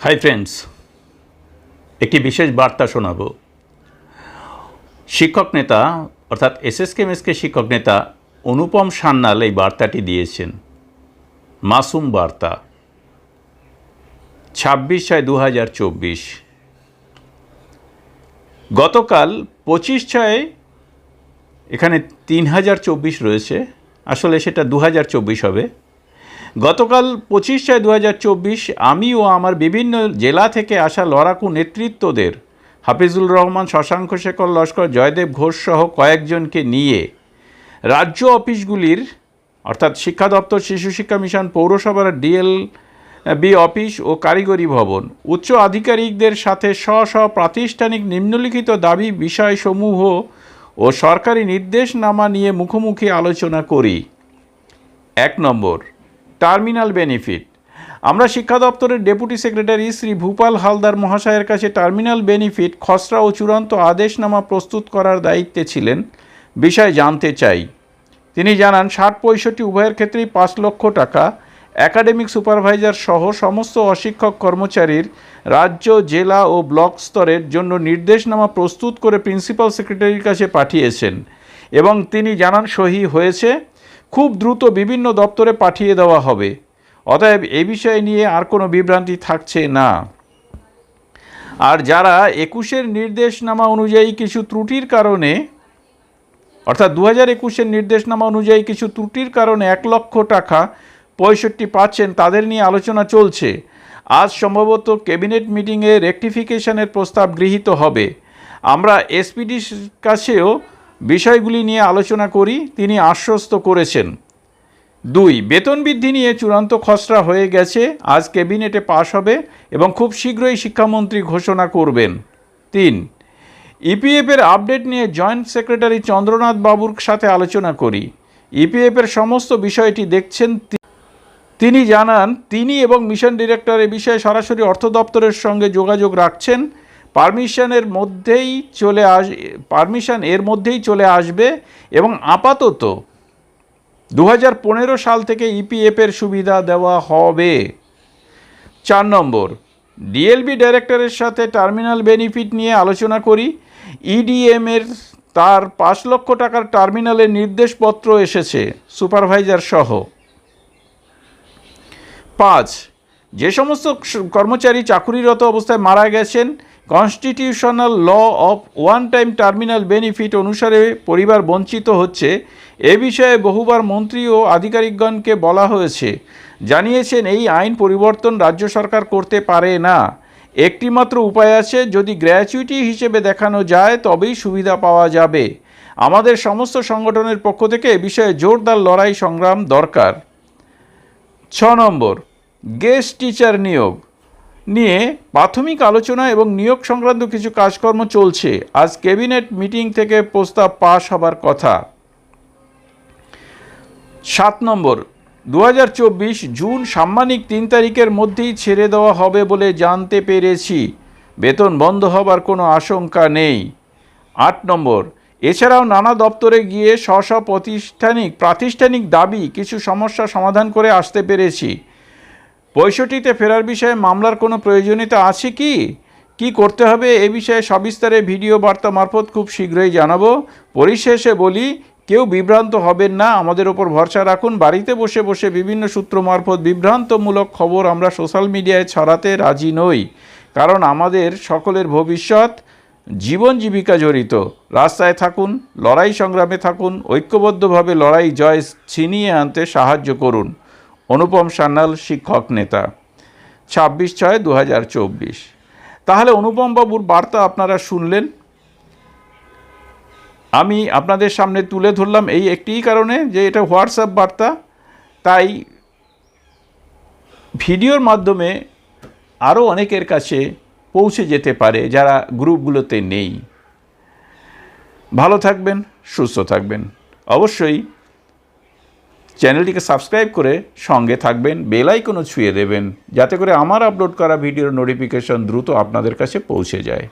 Hi friends একটি বিশেষ বার্তা শোনাব। শিক্ষক নেতা, অর্থাৎ এসএসকেএমএসকে শিক্ষক নেতা অনুপম সান্যাল এই বার্তাটি দিয়েছেন। মাসুম বার্তা। ছাব্বিশ ছয় দু হাজার চব্বিশ। গতকাল পঁচিশ ছয়, এখানে তিন হাজার চব্বিশ রয়েছে। আসলে সেটা দু হাজার চব্বিশ হবে। গতকাল পঁচিশ ছয় দু আমি ও আমার বিভিন্ন জেলা থেকে আসা লড়াকু নেতৃত্বদের হাফিজুল রহমান, শশাঙ্ক শেখর, লস্কর জয়দেব ঘোষ সহ কয়েকজনকে নিয়ে রাজ্য অফিসগুলির, অর্থাৎ শিক্ষা দপ্তর, শিশু শিক্ষা মিশন, পৌরসভার ডিএল, বি অফিস ও কারিগরি ভবন, উচ্চ আধিকারিকদের সাথে স্ব স্ব প্রাতিষ্ঠানিক নিম্নলিখিত দাবি বিষয়সমূহ ও সরকারি নির্দেশনামা নিয়ে মুখোমুখি আলোচনা করি। এক নম্বর টার্মিনাল বেনিফিট। আমরা শিক্ষা দপ্তরের ডেপুটি সেক্রেটারি শ্রী ভূপাল হালদার মহাশয়ের কাছে টার্মিনাল বেনিফিট, খসড়া ও চূড়ান্ত আদেশনামা প্রস্তুত করার দায়িত্বে ছিলেন। বিষয় জানতে চাই। তিনি জানান, ষাট পঁয়ষট্টি উভয়ের ক্ষেত্রেই পাঁচ লক্ষ টাকা, একাডেমিক সুপারভাইজার সহ সমস্ত অশিক্ষক কর্মচারীর রাজ্য, জেলা ও ব্লক স্তরের জন্য নির্দেশনামা প্রস্তুত করে প্রিন্সিপাল সেক্রেটারির কাছে পাঠিয়েছেন এবং তিনি জানান, সহি হয়েছে। খুব দ্রুত বিভিন্ন দপ্তরে পাঠিয়ে দেওয়া হবে। অতএব এ বিষয় নিয়ে আর কোনো বিভ্রান্তি থাকছে না। আর যারা একুশের নির্দেশনামা অনুযায়ী কিছু ত্রুটির কারণে, অর্থাৎ দু হাজার একুশের নির্দেশনামা অনুযায়ী কিছু ত্রুটির কারণে এক লক্ষ টাকা পঁয়ষট্টি পাচ্ছেন, তাদের নিয়ে আলোচনা চলছে। আজ সম্ভবত ক্যাবিনেট মিটিংয়ে রেকটিফিকেশনের প্রস্তাব গৃহীত হবে। আমরা এসপিডির কাছেও বিষয়গুলি নিয়ে আলোচনা করি, তিনি আশ্বস্ত করেছেন। দুই, বেতন বৃদ্ধি নিয়ে চূড়ান্ত খসড়া হয়ে গেছে, আজ ক্যাবিনেটে পাশ হবে এবং খুব শীঘ্রই শিক্ষামন্ত্রী ঘোষণা করবেন। তিন, ইপিএফের আপডেট নিয়ে জয়েন্ট সেক্রেটারি চন্দ্রনাথ বাবুর সাথে আলোচনা করি। ইপিএফের সমস্ত বিষয়টি দেখছেন তিনি জানান, তিনি এবং মিশন ডিরেক্টর এ বিষয়ে সরাসরি অর্থ দপ্তরের সঙ্গে যোগাযোগ রাখছেন পারমিশনের মধ্যেই চলে আস, পারমিশন এর মধ্যেই চলে আসবে এবং আপাতত দু হাজার পনেরো সাল থেকে ইপিএফের সুবিধা দেওয়া হবে। চার নম্বর ডিএলবি ডাইরেক্টরের সাথে টার্মিনাল বেনিফিট নিয়ে আলোচনা করি। ইডিএম এর তার পাঁচ লক্ষ টাকার টার্মিনালের নির্দেশপত্র এসেছে সুপারভাইজার সহ। পাঁচ, যে সমস্ত কর্মচারী চাকুরিরত অবস্থায় মারা গেছেন constitutional law of one time terminal benefit অনুসারে পরিবার বঞ্চিত হচ্ছে, এ বিষয়ে বহুবার মন্ত্রী ও আধিকারিকগণকে বলা হয়েছে। জানিয়েছেন, এই আইন পরিবর্তন রাজ্য সরকার করতে পারে না। একটিমাত্র উপায় আছে, যদি গ্র্যাচুইটি হিসেবে দেখানো যায়, তবেই সুবিধা পাওয়া যাবে। আমাদের সমস্ত সংগঠনের পক্ষ থেকে এ বিষয়ে জোরদার লড়াই সংগ্রাম দরকার। ছ নম্বর, গেস্ট টিচার নিয়োগ। নিয়ে প্রাথমিক আলোচনা এবং নিয়োগ সংক্রান্ত কিছু কাজকর্ম চলছে। আজ ক্যাবিনেট মিটিং থেকে প্রস্তাব পাশ হবার কথা। সাত নম্বর দু হাজার চব্বিশ জুন সাম্মানিক তিন তারিখের মধ্যেই ছেড়ে দেওয়া হবে বলে জানতে পেরেছি। বেতন বন্ধ হবার কোনো আশঙ্কা নেই। আট নম্বর, এছাড়াও নানা দপ্তরে গিয়ে স্ব প্রতিষ্ঠানিক, প্রাতিষ্ঠানিক দাবি কিছু সমস্যা সমাধান করে আসতে পেরেছি। পঁয়ষট্টিতে ফেরার বিষয়ে মামলার কোনো প্রয়োজনীয়তা আছে কি? কি করতে হবে? এ বিষয়ে সবিস্তারে ভিডিও বার্তা মারফত খুব শীঘ্রই জানাব। পরিশেষে বলি, কেউ বিভ্রান্ত হবেন না, আমাদের ওপর ভরসা রাখুন। বাড়িতে বসে বসে বিভিন্ন সূত্র মারফত বিভ্রান্তমূলক খবর আমরা সোশ্যাল মিডিয়ায় ছড়াতে রাজি নই। কারণ আমাদের সকলের ভবিষ্যৎ জীবন জীবিকা জড়িত। রাস্তায় থাকুন, লড়াই সংগ্রামে থাকুন, ঐক্যবদ্ধভাবে লড়াই জয় ছিনিয়ে আনতে সাহায্য করুন। অনুপম সান্যাল, শিক্ষক নেতা। ছাব্বিশ ছয় দু তাহলে অনুপম বাবুর বার্তা আপনারা শুনলেন। আমি আপনাদের সামনে তুলে ধরলাম এই একটিই কারণে যে এটা হোয়াটসঅ্যাপ বার্তা। তাই ভিডিওর মাধ্যমে আরও অনেকের কাছে পৌঁছে যেতে পারে যারা গ্রুপগুলোতে নেই। ভালো থাকবেন, সুস্থ থাকবেন। অবশ্যই চ্যানেলটিকে সাবস্ক্রাইব করে সঙ্গে থাকবেন বেলাইকনও ছুঁয়ে দেবেন, যাতে করে আমার আপলোড করা ভিডিওর নোটিফিকেশন দ্রুত আপনাদের কাছে পৌঁছে যায়।